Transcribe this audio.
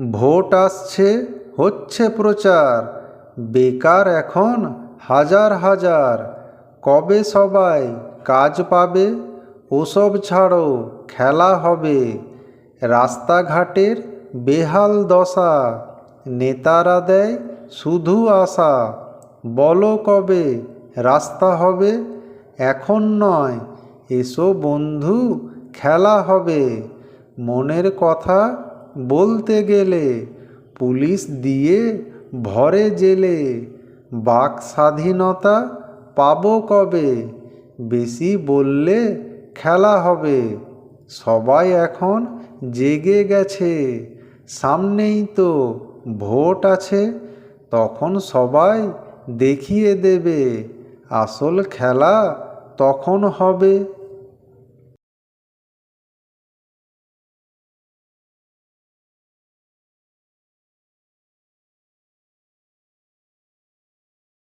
Vote আসছে, হচ্ছে প্রচার। বেকার এখন হাজার হাজার। কবে সবাই কাজ পাবে? ওসব ছাড়ো, খেলা হবে। রাস্তাঘাটের বেহাল দশা। নেতারা দেয় শুধু আশা। বলো কবে রাস্তা হবে? এখন নয়, এসো বন্ধু, খেলা হবে। মনের কথা বলতে গেলে, পুলিশ দিয়ে ভরে জেলে। বাক স্বাধীনতা পাবো কবে? বেশি বললে খেলা হবে। সবাই এখন জেগে গেছে। সামনেই তো ভোট আছে, তখন সবাই দেখিয়ে দেবে। আসল খেলা তখন হবে।